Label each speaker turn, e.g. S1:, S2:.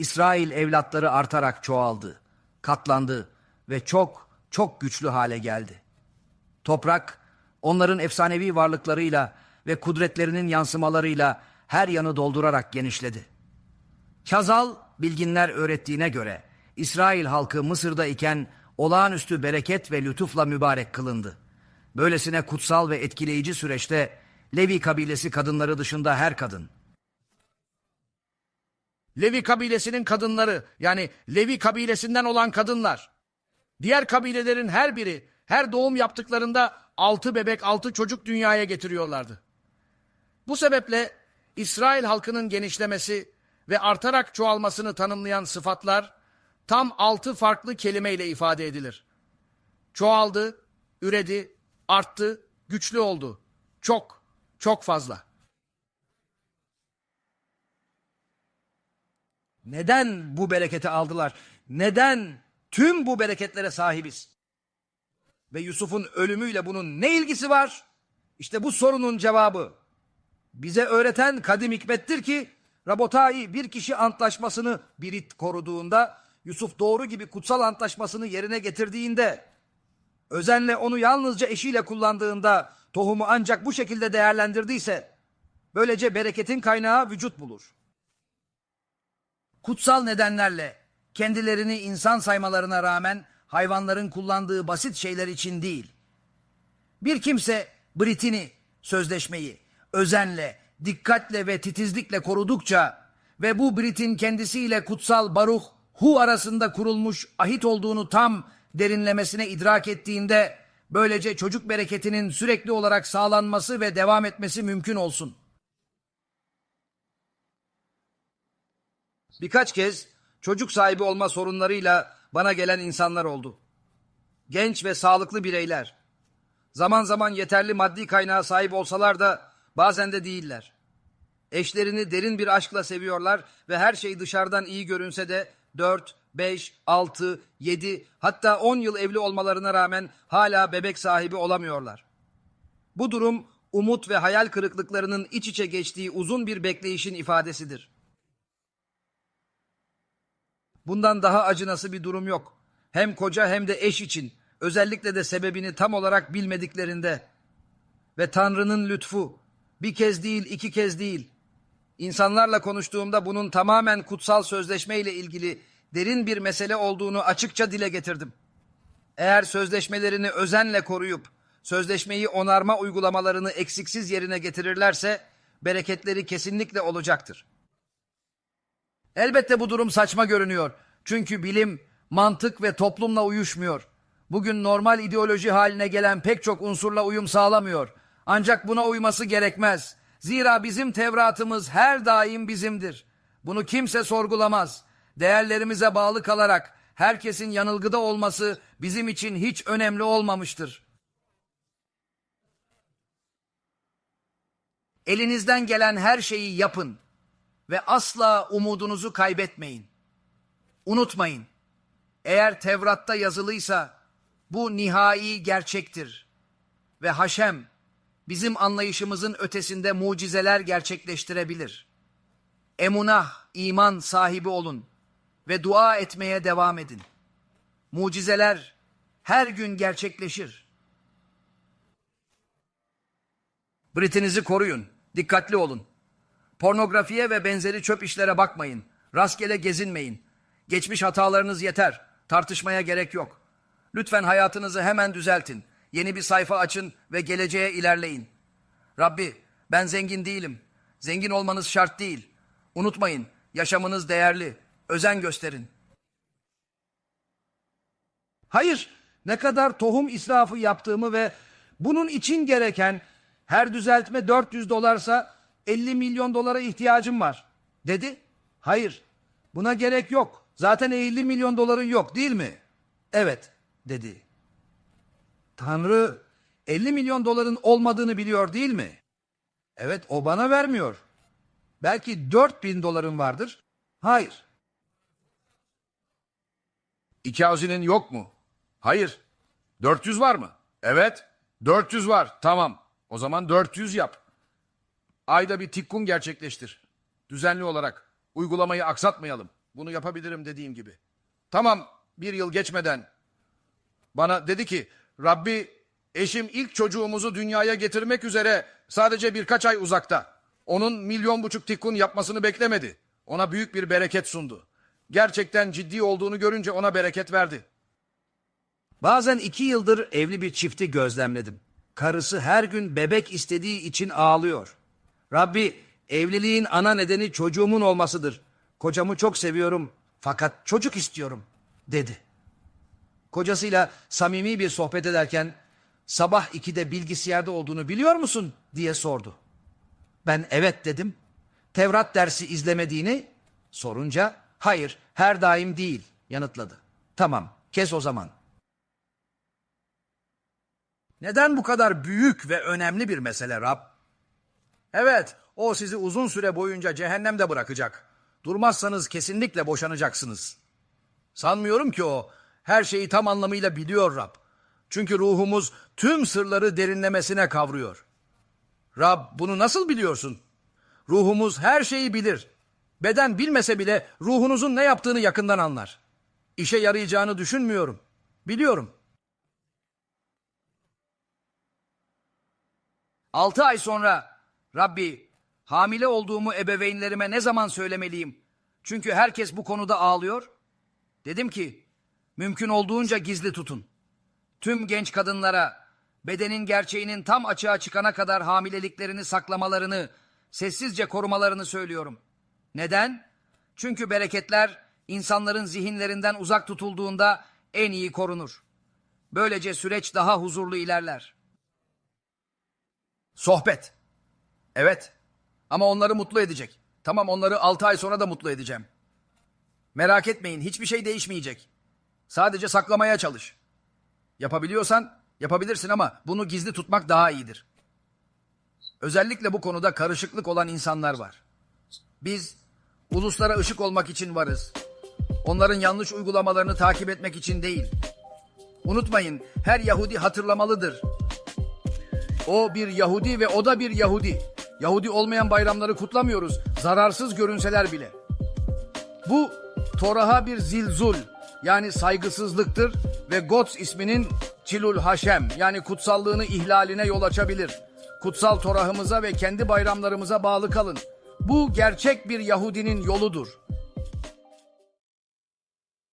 S1: İsrail evlatları artarak çoğaldı, katlandı ve çok çok güçlü hale geldi. Toprak onların efsanevi varlıklarıyla ve kudretlerinin yansımalarıyla her yanı doldurarak genişledi. Kazal bilginler öğrettiğine göre İsrail halkı Mısır'da iken olağanüstü bereket ve lütufla mübarek kılındı. Böylesine kutsal ve etkileyici süreçte Levi kabilesi kadınları dışında her kadın
S2: Levi kabilesinin kadınları yani Levi kabilesinden olan kadınlar. Diğer kabilelerin her biri her doğum yaptıklarında altı bebek altı çocuk dünyaya getiriyorlardı. Bu sebeple İsrail halkının genişlemesi ve artarak çoğalmasını tanımlayan sıfatlar tam altı farklı kelimeyle ifade edilir. Çoğaldı, üredi, arttı, güçlü oldu. Çok, çok fazla.
S1: Neden bu bereketi aldılar? Neden tüm bu bereketlere sahibiz? Ve Yusuf'un ölümüyle bunun ne ilgisi var? İşte bu sorunun cevabı. Bize öğreten kadim hikmettir ki Rabotai bir kişi antlaşmasını birit koruduğunda Yusuf doğru gibi kutsal antlaşmasını yerine getirdiğinde özenle onu yalnızca eşiyle kullandığında tohumu ancak bu şekilde değerlendirdiyse böylece bereketin kaynağı vücut bulur kutsal nedenlerle kendilerini insan saymalarına rağmen hayvanların kullandığı basit şeyler için değil. Bir kimse Britini, sözleşmeyi özenle, dikkatle ve titizlikle korudukça ve bu Brit'in kendisiyle kutsal Baruch Hu arasında kurulmuş ahit olduğunu tam derinlemesine idrak ettiğinde böylece çocuk bereketinin sürekli olarak sağlanması ve devam etmesi mümkün olsun. Birkaç kez çocuk sahibi olma sorunlarıyla bana gelen insanlar oldu. Genç ve sağlıklı bireyler. Zaman zaman yeterli maddi kaynağa sahip olsalar da bazen de değiller. Eşlerini derin bir aşkla seviyorlar ve her şey dışarıdan iyi görünse de 4, 5, 6, 7 hatta 10 yıl evli olmalarına rağmen hala bebek sahibi olamıyorlar. Bu durum umut ve hayal kırıklıklarının iç içe geçtiği uzun bir bekleyişin ifadesidir. Bundan daha acınası bir durum yok. Hem koca hem de eş için. Özellikle de sebebini tam olarak bilmediklerinde. Ve Tanrı'nın lütfu. Bir kez değil, iki kez değil. İnsanlarla konuştuğumda bunun tamamen kutsal sözleşmeyle ilgili derin bir mesele olduğunu açıkça dile getirdim. Eğer sözleşmelerini özenle koruyup sözleşmeyi onarma uygulamalarını eksiksiz yerine getirirlerse bereketleri kesinlikle olacaktır. Elbette bu durum saçma görünüyor. Çünkü bilim, mantık ve toplumla uyuşmuyor. Bugün normal ideoloji haline gelen pek çok unsurla uyum sağlamıyor. Ancak buna uyması gerekmez. Zira bizim Tevratımız her daim bizimdir. Bunu kimse sorgulamaz. Değerlerimize bağlı kalarak herkesin yanılgıda olması bizim için hiç önemli olmamıştır. Elinizden gelen her şeyi yapın ve asla umudunuzu kaybetmeyin. Unutmayın, eğer Tevrat'ta yazılıysa bu nihai gerçektir. Ve Haşem bizim anlayışımızın ötesinde mucizeler gerçekleştirebilir. Emunah, iman sahibi olun ve dua etmeye devam edin. Mucizeler her gün gerçekleşir. Britinizi koruyun, dikkatli olun. Pornografiye ve benzeri çöp işlere bakmayın. Rastgele gezinmeyin. Geçmiş hatalarınız yeter. Tartışmaya gerek yok. Lütfen hayatınızı hemen düzeltin. Yeni bir sayfa açın ve geleceğe ilerleyin. Rabbi, ben zengin değilim. Zengin olmanız şart değil. Unutmayın, yaşamınız değerli. Özen gösterin. Hayır, ne kadar tohum israfı yaptığımı ve bunun için gereken her düzeltme 400 dolarsa 50 milyon dolara ihtiyacım var. Dedi. Hayır, buna gerek yok. Zaten 50 milyon doların yok değil mi? Evet, dedi. Tanrı 50 milyon doların olmadığını biliyor değil mi? Evet, o bana vermiyor. Belki 4000 doların vardır. Hayır.
S2: İki hazinin yok mu? Hayır. 400 var mı? Evet. 400 var. Tamam. O zaman 400 yap. Ayda bir tikkun gerçekleştir. Düzenli olarak. Uygulamayı aksatmayalım. Bunu yapabilirim dediğim gibi. Tamam bir yıl geçmeden bana dedi ki Rabbi eşim ilk çocuğumuzu dünyaya getirmek üzere sadece birkaç ay uzakta. Onun milyon buçuk tikkun yapmasını beklemedi. Ona büyük bir bereket sundu. Gerçekten ciddi olduğunu görünce ona bereket verdi.
S1: Bazen iki yıldır evli bir çifti gözlemledim. Karısı her gün bebek istediği için ağlıyor. Rabbi evliliğin ana nedeni çocuğumun olmasıdır. Kocamı çok seviyorum fakat çocuk istiyorum dedi. Kocasıyla samimi bir sohbet ederken sabah 2'de bilgisayarda olduğunu biliyor musun diye sordu. Ben evet dedim. Tevrat dersi izlemediğini sorunca hayır her daim değil yanıtladı. Tamam kes o zaman. Neden bu kadar büyük ve önemli bir mesele Rab? Evet, o sizi uzun süre boyunca cehennemde bırakacak. Durmazsanız kesinlikle boşanacaksınız. Sanmıyorum ki o her şeyi tam anlamıyla biliyor Rab. Çünkü ruhumuz tüm sırları derinlemesine kavruyor. Rab bunu nasıl biliyorsun? Ruhumuz her şeyi bilir. Beden bilmese bile ruhunuzun ne yaptığını yakından anlar. İşe yarayacağını düşünmüyorum. Biliyorum. Altı ay sonra Rabbi hamile olduğumu ebeveynlerime ne zaman söylemeliyim? Çünkü herkes bu konuda ağlıyor. Dedim ki mümkün olduğunca gizli tutun. Tüm genç kadınlara bedenin gerçeğinin tam açığa çıkana kadar hamileliklerini saklamalarını, sessizce korumalarını söylüyorum. Neden? Çünkü bereketler insanların zihinlerinden uzak tutulduğunda en iyi korunur. Böylece süreç daha huzurlu ilerler. Sohbet. Evet. Ama onları mutlu edecek. Tamam onları 6 ay sonra da mutlu edeceğim. Merak etmeyin hiçbir şey değişmeyecek. Sadece saklamaya çalış. Yapabiliyorsan yapabilirsin ama bunu gizli tutmak daha iyidir. Özellikle bu konuda karışıklık olan insanlar var. Biz uluslara ışık olmak için varız. Onların yanlış uygulamalarını takip etmek için değil. Unutmayın her Yahudi hatırlamalıdır. O bir Yahudi ve o da bir Yahudi. Yahudi olmayan bayramları kutlamıyoruz. Zararsız görünseler bile. Bu Torah'a bir zilzul yani saygısızlıktır ve Gods isminin Çilul Haşem yani kutsallığını ihlaline yol açabilir. Kutsal Torah'ımıza ve kendi bayramlarımıza bağlı kalın. Bu gerçek bir Yahudinin yoludur.